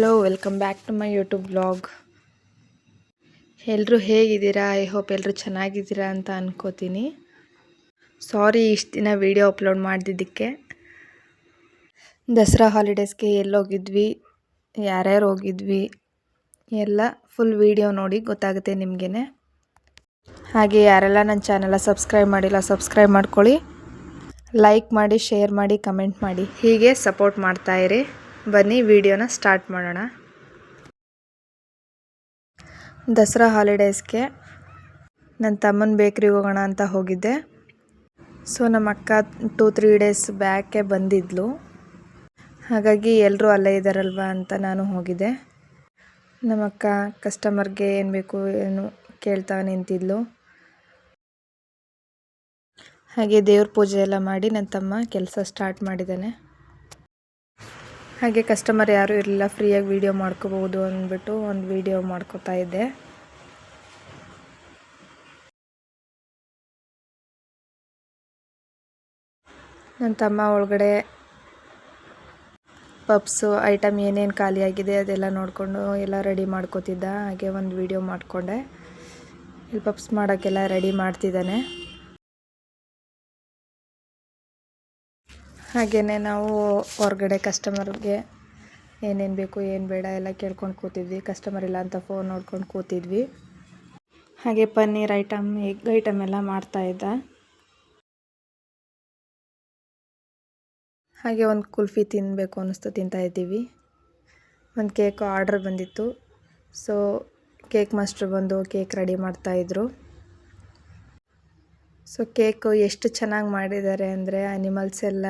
Hello welcome back to my YouTube blog ಎಲ್ಲರೂ ಹೇಗಿದ್ದೀರಾ? I hope ಎಲ್ಲರೂ ಚೆನ್ನಾಗಿದ್ದೀರಾ ಅಂತ ಅನ್ಕೋತೀನಿ. ಸಾರಿ ಇಷ್ಟು ದಿನ ವೀಡಿಯೋ ಅಪ್ಲೋಡ್ ಮಾಡ್ದಿದ್ದಕ್ಕೆ. ದಸರಾ ಹಾಲಿಡೇಸ್ಗೆ ಎಲ್ಲೋಗಿದ್ವಿ. ಯಾರ್ಯಾರು ಹೋಗಿದ್ವಿ? ಎಲ್ಲ ಫುಲ್ ವೀಡಿಯೋ ನೋಡಿ ಗೊತ್ತಾಗುತ್ತೆ ನಿಮಗೇ ಹಾಗೆ ಯಾರೆಲ್ಲ ನನ್ನ ಚಾನೆಲ್ಲ ಸಬ್ಸ್ಕ್ರೈಬ್ ಮಾಡಿಲ್ಲ ಸಬ್ಸ್ಕ್ರೈಬ್ ಮಾಡ್ಕೊಳ್ಳಿ. ಲೈಕ್ ಮಾಡಿ ಶೇರ್ ಮಾಡಿ ಕಮೆಂಟ್ ಮಾಡಿ. ಹೀಗೆ ಸಪೋರ್ಟ್ ಮಾಡ್ತಾಯಿರಿ ಬನ್ನಿ, ವಿಡಿಯೋನ ಸ್ಟಾರ್ಟ್ ಮಾಡೋಣ. ದಸರಾ ಹಾಲಿಡೇಸ್ಗೆ ನನ್ನ ತಮ್ಮನ ಬೇಕ್ರಿಗೆ ಹೋಗೋಣ ಅಂತ ಹೋಗಿದ್ದೆ. ಸೊ, ನಮ್ಮ ಅಕ್ಕ ಟೂ ತ್ರೀ ಡೇಸ್ ಬ್ಯಾಕೆ ಬಂದಿದ್ಲು. ಹಾಗಾಗಿ ಎಲ್ಲರೂ ಅಲ್ಲೇ ಇದ್ದಾರಲ್ವ ಅಂತ ನಾನು ಹೋಗಿದ್ದೆ. ನಮ್ಮ ಅಕ್ಕ ಕಸ್ಟಮರ್ಗೆ ಏನು ಬೇಕು ಏನು ಕೇಳ್ತಾ ನಿಂತಿದ್ಲು. ಹಾಗೆ ದೇವ್ರ ಪೂಜೆ ಎಲ್ಲ ಮಾಡಿ ನನ್ನ ತಮ್ಮ ಕೆಲಸ ಸ್ಟಾರ್ಟ್ ಮಾಡಿದ್ದಾನೆ. ಹಾಗೆ ಕಸ್ಟಮರ್ ಯಾರು ಇರಲಿಲ್ಲ ಫ್ರೀಯಾಗಿ ವೀಡಿಯೋ ಮಾಡ್ಕೋಬೋದು ಅಂದ್ಬಿಟ್ಟು ಒಂದು ವೀಡಿಯೋ ಮಾಡ್ಕೋತಾ ಇದ್ದೆ. ನನ್ನ ತಮ್ಮ ಒಳಗಡೆ ಪಪ್ಸು ಐಟಮ್ ಏನೇನು ಖಾಲಿಯಾಗಿದೆ ಅದೆಲ್ಲ ನೋಡಿಕೊಂಡು ಎಲ್ಲ ರೆಡಿ ಮಾಡ್ಕೋತಿದ್ದ, ಹಾಗೆ ಒಂದು ವೀಡಿಯೋ ಮಾಡಿಕೊಂಡೆ. ಇಲ್ಲಿ ಪಪ್ಸ್ ಮಾಡೋಕ್ಕೆಲ್ಲ ರೆಡಿ ಮಾಡ್ತಿದ್ದಾನೆ. ಹಾಗೆಯೇ ನಾವು ಹೊರಗಡೆ ಕಸ್ಟಮರ್ಗೆ ಏನೇನು ಬೇಕು, ಏನು ಬೇಡ ಎಲ್ಲ ಕೇಳ್ಕೊಂಡು ಕೂತಿದ್ವಿ. ಕಸ್ಟಮರ್ ಇಲ್ಲ ಅಂತ ಫೋನ್ ನೋಡ್ಕೊಂಡು ಕೂತಿದ್ವಿ. ಹಾಗೆ ಪನ್ನೀರ್ ಐಟಮ್ ಎಗ್ ಐಟಮ್ ಎಲ್ಲ ಮಾಡ್ತಾಯಿದ್ದ ಹಾಗೆ ಒಂದು ಕುಲ್ಫಿ ತಿನ್ನಬೇಕು ಅನ್ನಿಸ್ತು ತಿಂತಾಯಿದ್ದೀವಿ ಒಂದು ಕೇಕ್ ಆರ್ಡ್ರ್ ಬಂದಿತ್ತು. ಸೊ ಕೇಕ್ ಮಾಸ್ಟ್ರು ಬಂದು ಕೇಕ್ ರೆಡಿ ಮಾಡ್ತಾಯಿದ್ರು ಸೊ ಕೇಕು ಎಷ್ಟು ಚೆನ್ನಾಗಿ ಮಾಡಿದ್ದಾರೆ ಅಂದರೆ ಅನಿಮಲ್ಸ್ ಎಲ್ಲ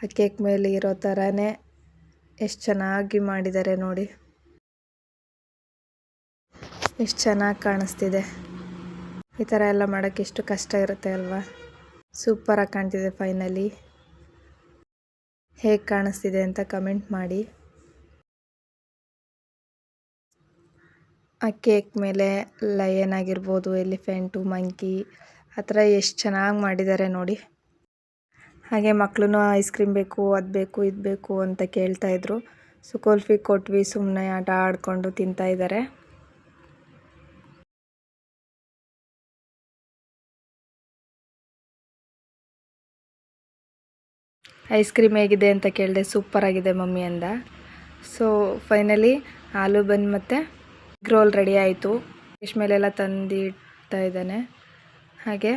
ಆ ಕೇಕ್ ಮೇಲೆ ಇರೋ ಥರನೇ ಎಷ್ಟು ಚೆನ್ನಾಗಿ ಮಾಡಿದ್ದಾರೆ ನೋಡಿ. ಎಷ್ಟು ಚೆನ್ನಾಗಿ ಕಾಣಿಸ್ತಿದೆ. ಈ ಥರ ಎಲ್ಲ ಮಾಡೋಕ್ಕೆ ಎಷ್ಟು ಕಷ್ಟ ಇರುತ್ತೆ ಅಲ್ವಾ? ಸೂಪರಾಗಿ ಕಾಣ್ತಿದೆ ಫೈನಲಿ ಹೇಗೆ ಕಾಣಿಸ್ತಿದೆ ಅಂತ ಕಮೆಂಟ್ ಮಾಡಿ. ಆ ಕೇಕ್ ಮೇಲೆ ಲಯನ್ ಆಗಿರ್ಬೋದು ಎಲಿಫೆಂಟು ಮಂಕಿ ಆ ಥರ ಎಷ್ಟು ಚೆನ್ನಾಗಿ ಮಾಡಿದ್ದಾರೆ ನೋಡಿ. ಹಾಗೆ ಮಕ್ಕಳೂ ಐಸ್ ಕ್ರೀಮ್ ಬೇಕು, ಅದು ಬೇಕು, ಇದು ಬೇಕು ಅಂತ ಕೇಳ್ತಾಯಿದ್ರು ಸೊ ಕೊಲ್ಫಿ ಕೊಟ್ವಿ ಸುಮ್ಮನೆ ಆಟ ಆಡಿಕೊಂಡು ತಿಂತಾಯಿದ್ದಾರೆ ಐಸ್ ಕ್ರೀಮ್ ಹೇಗಿದೆ ಅಂತ ಕೇಳಿದೆ ಸೂಪರಾಗಿದೆ ಮಮ್ಮಿ ಅಂದ. ಸೊ ಫೈನಲಿ ಆಲೂ ಬನ್ ಮತ್ತು ರೋಲ್ ರೆಡಿ ಆಯಿತು. ಫಿಶ್ ಮೇಲೆಲ್ಲ ತಂದಿಡ್ತಾ ಇದ್ದಾನೆ. ಹಾಗೆ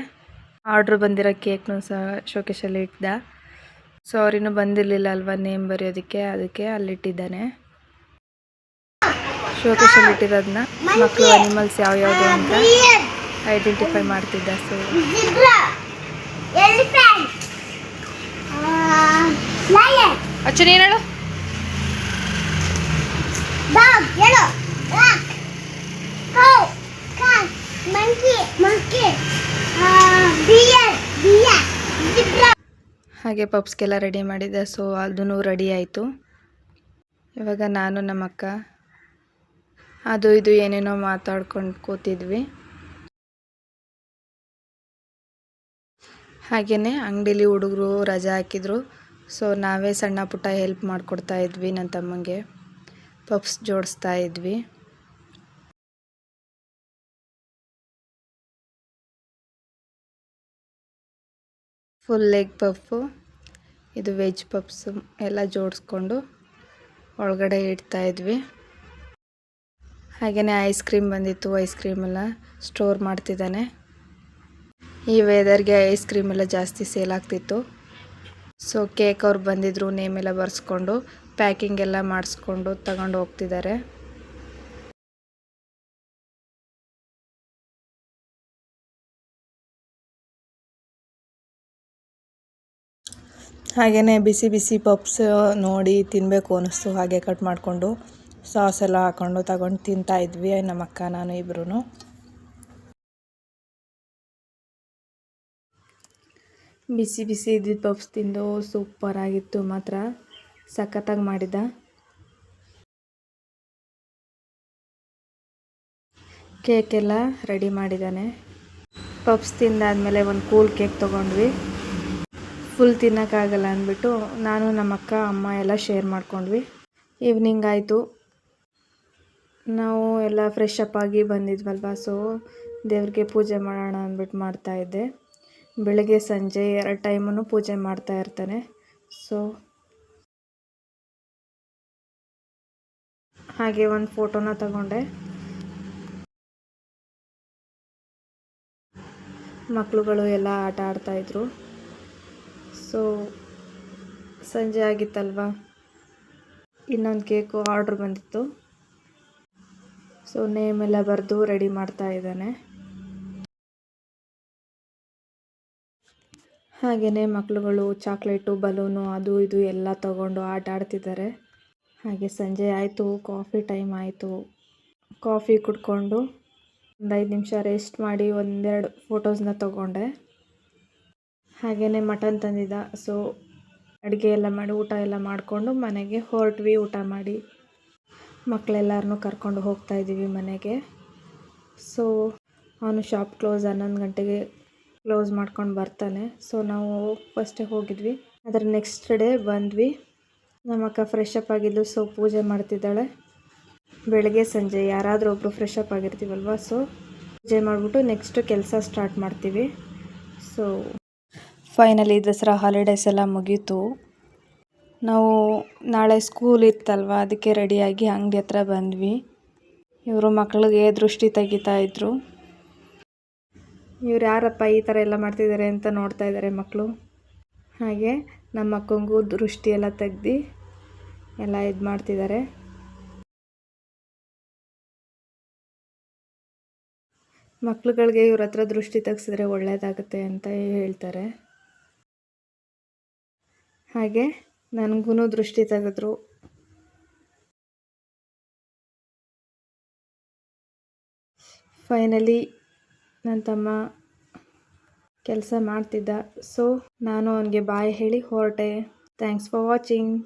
ಆರ್ಡ್ರ್ ಬಂದಿರೋ ಕೇಕ್ನೂ ಸಹ ಶೋಕೇಶಲ್ಲಿ ಇಟ್ಟಿದ್ದ ಸೊ ಅವರಿನ್ನೂ ಬಂದಿರಲಿಲ್ಲ ಅಲ್ವಾ ನೇಮ್ ಬರೆಯೋದಕ್ಕೆ? ಅದಕ್ಕೆ ಅಲ್ಲಿಟ್ಟಿದ್ದಾನೆ. ಶೋಕೇಶಲ್ಲಿ ಇಟ್ಟಿರೋದನ್ನ ಮಕ್ಕಳು ಅನಿಮಲ್ಸ್ ಯಾವ್ಯಾವುದು ಅಂತ ಐಡೆಂಟಿಫೈ ಮಾಡ್ತಿದ್ದ ಸೊ ಅಚ್ಚು ನೀನು ಹೇಳು? ಹಾಗೆ ಪಪ್ಸ್ಗೆಲ್ಲ ರೆಡಿ ಮಾಡಿದ್ದೆ ಸೊ ಅದೂ ರೆಡಿ ಆಯಿತು. ಇವಾಗ ನಾನು ನಮ್ಮ ಅಕ್ಕ ಅದು ಇದು ಏನೇನೋ ಮಾತಾಡ್ಕೊಂಡು ಕೂತಿದ್ವಿ. ಹಾಗೆಯೇ ಅಂಗಡೀಲಿ ಹುಡುಗರು ರಜಾ ಹಾಕಿದ್ರು ಸೊ ನಾವೇ ಸಣ್ಣ ಪುಟ್ಟ ಹೆಲ್ಪ್ ಮಾಡಿಕೊಡ್ತಾ ಇದ್ವಿ ನನ್ನ ತಮ್ಮಂಗೆ. ಪಪ್ಸ್ ಜೋಡಿಸ್ತಾ ಇದ್ವಿ. ಫುಲ್ ಲೆಗ್ ಪಫು ಇದು ವೆಜ್ ಪಪ್ಸು ಎಲ್ಲ ಜೋಡಿಸ್ಕೊಂಡು ಒಳಗಡೆ ಇಡ್ತಾಯಿದ್ವಿ ಹಾಗೆಯೇ ಐಸ್ ಕ್ರೀಮ್ ಬಂದಿತ್ತು ಐಸ್ ಕ್ರೀಮೆಲ್ಲ ಸ್ಟೋರ್ ಮಾಡ್ತಿದ್ದಾನೆ. ಈ ವೆದರ್ಗೆ ಐಸ್ ಕ್ರೀಮ್ ಎಲ್ಲ ಜಾಸ್ತಿ ಸೇಲ್ ಆಗ್ತಿತ್ತು. ಸೊ ಕೇಕ್ ಅವ್ರು ಬಂದಿದ್ರು ನೇಮೆಲ್ಲ ಬರ್ಸ್ಕೊಂಡು ಪ್ಯಾಕಿಂಗ್ ಎಲ್ಲ ಮಾಡಿಸ್ಕೊಂಡು ತಗೊಂಡು ಹೋಗ್ತಿದ್ದಾರೆ. ಹಾಗೆಯೇ ಬಿಸಿ ಬಿಸಿ ಪಪ್ಸ್ ನೋಡಿ ತಿನ್ನಬೇಕು ಅನ್ನಿಸ್ತು. ಹಾಗೆ ಕಟ್ ಮಾಡಿಕೊಂಡು ಸಾಸ್ ಎಲ್ಲ ಹಾಕ್ಕೊಂಡು ತಗೊಂಡು ತಿಂತಾ ಇದ್ವಿ, ನಮ್ಮ ಅಕ್ಕ, ನಾನು ಇಬ್ಬರೂ ಬಿಸಿ ಬಿಸಿ ಇದ್ದಿದ್ದು ಪಪ್ಸ್ ತಿಂದು ಸೂಪರಾಗಿತ್ತು ಮಾತ್ರ. ಸಖತ್ತಾಗಿ ಮಾಡಿದ್ದ. ಕೇಕೆಲ್ಲ ರೆಡಿ ಮಾಡಿದ್ದಾನೆ. ಪಪ್ಸ್ ತಿಂದಾದಮೇಲೆ ಒಂದು ಕೂಲ್ ಕೇಕ್ ತೊಗೊಂಡ್ವಿ. ಫುಲ್ ತಿನ್ನೋಕ್ಕಾಗಲ್ಲ ಅಂದ್ಬಿಟ್ಟು ನಾನು ನಮ್ಮ ಅಕ್ಕ ಅಮ್ಮ ಎಲ್ಲ ಶೇರ್ ಮಾಡ್ಕೊಂಡ್ವಿ. ಈವ್ನಿಂಗ್ ಆಯಿತು. ನಾವು ಎಲ್ಲ ಫ್ರೆಶ್ ಅಪ್ ಆಗಿ ಬಂದಿದ್ವಲ್ವ ಸೊ ದೇವ್ರಿಗೆ ಪೂಜೆ ಮಾಡೋಣ ಅಂದ್ಬಿಟ್ಟು ಮಾಡ್ತಾಯಿದ್ದೆ ಬೆಳಗ್ಗೆ, ಸಂಜೆ ಎರಡು ಟೈಮನ್ನು ಪೂಜೆ ಮಾಡ್ತಾ ಇರ್ತಾನೆ. ಸೊ ಹಾಗೆ ಒಂದು ಫೋಟೋನ ತಗೊಂಡೆ. ಮಕ್ಕಳುಗಳು ಎಲ್ಲ ಆಟ ಆಡ್ತಾಯಿದ್ರು ಸೊ, ಸಂಜೆ ಆಗಿತ್ತಲ್ವ? ಇನ್ನೊಂದು ಕೇಕು ಆರ್ಡ್ರ್ ಬಂದಿತ್ತು. ಸೊ, ನೇಮ್ ಎಲ್ಲ ಬರೆದು ರೆಡಿ ಮಾಡ್ತಾ ಇದ್ದಾನೆ. ಹಾಗೆಯೇ ಮಕ್ಕಳುಗಳು ಚಾಕ್ಲೇಟು, ಬಲೂನು, ಅದು ಇದು ಎಲ್ಲ ತಗೊಂಡು ಆಟ ಆಡ್ತಿದ್ದಾರೆ. ಹಾಗೆ ಸಂಜೆ ಆಯಿತು, ಕಾಫಿ ಟೈಮ್ ಆಯಿತು. ಕಾಫಿ ಕುಡ್ಕೊಂಡು ಒಂದು ಐದು ನಿಮಿಷ ರೆಸ್ಟ್ ಮಾಡಿ ಒಂದೆರಡು ಫೋಟೋಸ್ನ ತೊಗೊಂಡೆ. ಹಾಗೆಯೇ ಮಟನ್ ತಂದಿದ್ದ. ಸೊ ಅಡುಗೆ ಎಲ್ಲ ಮಾಡಿ, ಊಟ ಎಲ್ಲ ಮಾಡಿಕೊಂಡು ಮನೆಗೆ ಹೊರಟ್ವಿ. ಊಟ ಮಾಡಿ ಮಕ್ಕಳೆಲ್ಲರನ್ನೂ ಕರ್ಕೊಂಡು ಹೋಗ್ತಾ ಇದ್ದೀವಿ ಮನೆಗೆ. ಸೊ ಅವನು ಶಾಪ್ ಕ್ಲೋಸ್ ಹನ್ನೊಂದು ಗಂಟೆಗೆ ಕ್ಲೋಸ್ ಮಾಡ್ಕೊಂಡು ಬರ್ತಾನೆ. ಸೊ ನಾವು ಫಸ್ಟೇ ಹೋಗಿದ್ವಿ. ಅದರ ನೆಕ್ಸ್ಟ್ ಡೇ ಬಂದ್ವಿ. ನಮ್ಮ ಅಕ್ಕ ಫ್ರೆಶ್ ಅಪ್ ಆಗಿದ್ದು ಸೊ ಪೂಜೆ ಮಾಡ್ತಿದ್ದಾಳೆ. ಬೆಳಗ್ಗೆ, ಸಂಜೆ ಯಾರಾದರೂ ಒಬ್ಬರು ಫ್ರೆಶ್ ಅಪ್ ಆಗಿರ್ತೀವಲ್ವ? ಸೊ ಪೂಜೆ ಮಾಡಿಬಿಟ್ಟು ನೆಕ್ಸ್ಟು ಕೆಲಸ ಸ್ಟಾರ್ಟ್ ಮಾಡ್ತೀವಿ. ಸೊ ಫೈನಲಿ ದಸರಾ ಹಾಲಿಡೇಸ್ ಎಲ್ಲ ಮುಗೀತು. ನಾವು ನಾಳೆ ಸ್ಕೂಲ್ ಇತ್ತಲ್ವ, ಅದಕ್ಕೆ ರೆಡಿಯಾಗಿ ಅಂಗಡಿ ಹತ್ರ ಬಂದ್ವಿ. ಇವರು ಮಕ್ಕಳಿಗೆ ದೃಷ್ಟಿ ತೆಗಿತಾ ಇದ್ರು. ಇವ್ರು ಯಾರಪ್ಪ ಈ ಥರ ಎಲ್ಲ ಮಾಡ್ತಿದ್ದಾರೆ ಅಂತ ನೋಡ್ತಾ ಇದ್ದಾರೆ ಮಕ್ಕಳು ಹಾಗೆ ನಮ್ಮ ಅಕ್ಕಂಗೂ ದೃಷ್ಟಿ ಎಲ್ಲ ತೆಗ್ದು ಎಲ್ಲ ಇದು ಮಾಡ್ತಿದ್ದಾರೆ ಮಕ್ಳುಗಳಿಗೆ ಇವ್ರ ಹತ್ರ ದೃಷ್ಟಿ ತೆಗ್ಸಿದ್ರೆ ಒಳ್ಳೆಯದಾಗುತ್ತೆ ಅಂತ ಹೇಳ್ತಾರೆ. ಹಾಗೆ ನನಗೂ ದೃಷ್ಟಿ ತೆಗೆದ್ರು. ಫೈನಲಿ ನನ್ನ ತಮ್ಮ ಕೆಲಸ ಮಾಡ್ತಿದ್ದ. ಸೊ, ನಾನು ಅವನಿಗೆ ಬಾಯ್ ಹೇಳಿ ಹೊರಟೆ. Thanks for watching.